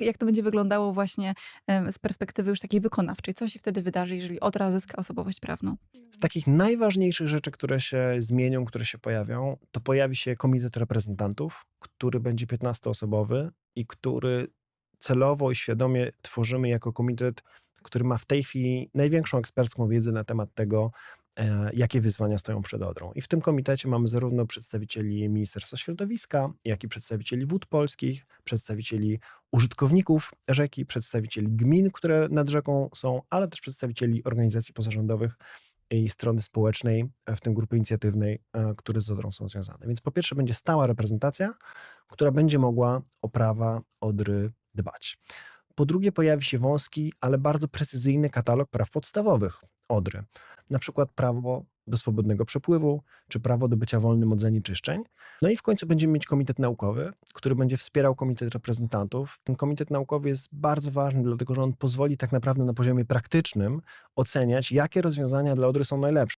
jak to będzie wyglądało właśnie z perspektywy już takiej wykonawczej? Co się wtedy wydarzy, jeżeli Odra zyska osobowość prawną? Z takich najważniejszych rzeczy, które się zmienią, które się pojawią, to pojawi się komitet reprezentantów, który będzie 15-osobowy i który celowo i świadomie tworzymy jako komitet, który ma w tej chwili największą ekspercką wiedzę na temat tego, e, jakie wyzwania stoją przed Odrą. I w tym komitecie mamy zarówno przedstawicieli Ministerstwa Środowiska, jak i przedstawicieli wód polskich, przedstawicieli użytkowników rzeki, przedstawicieli gmin, które nad rzeką są, ale też przedstawicieli organizacji pozarządowych i strony społecznej, w tym grupy inicjatywnej, e, które z Odrą są związane. Więc po pierwsze będzie stała reprezentacja, która będzie mogła o prawa Odry dbać. Po drugie pojawi się wąski, ale bardzo precyzyjny katalog praw podstawowych Odry. Na przykład prawo do swobodnego przepływu, czy prawo do bycia wolnym od zanieczyszczeń. No i w końcu będziemy mieć komitet naukowy, który będzie wspierał komitet reprezentantów. Ten komitet naukowy jest bardzo ważny, dlatego że on pozwoli tak naprawdę na poziomie praktycznym oceniać, jakie rozwiązania dla Odry są najlepsze.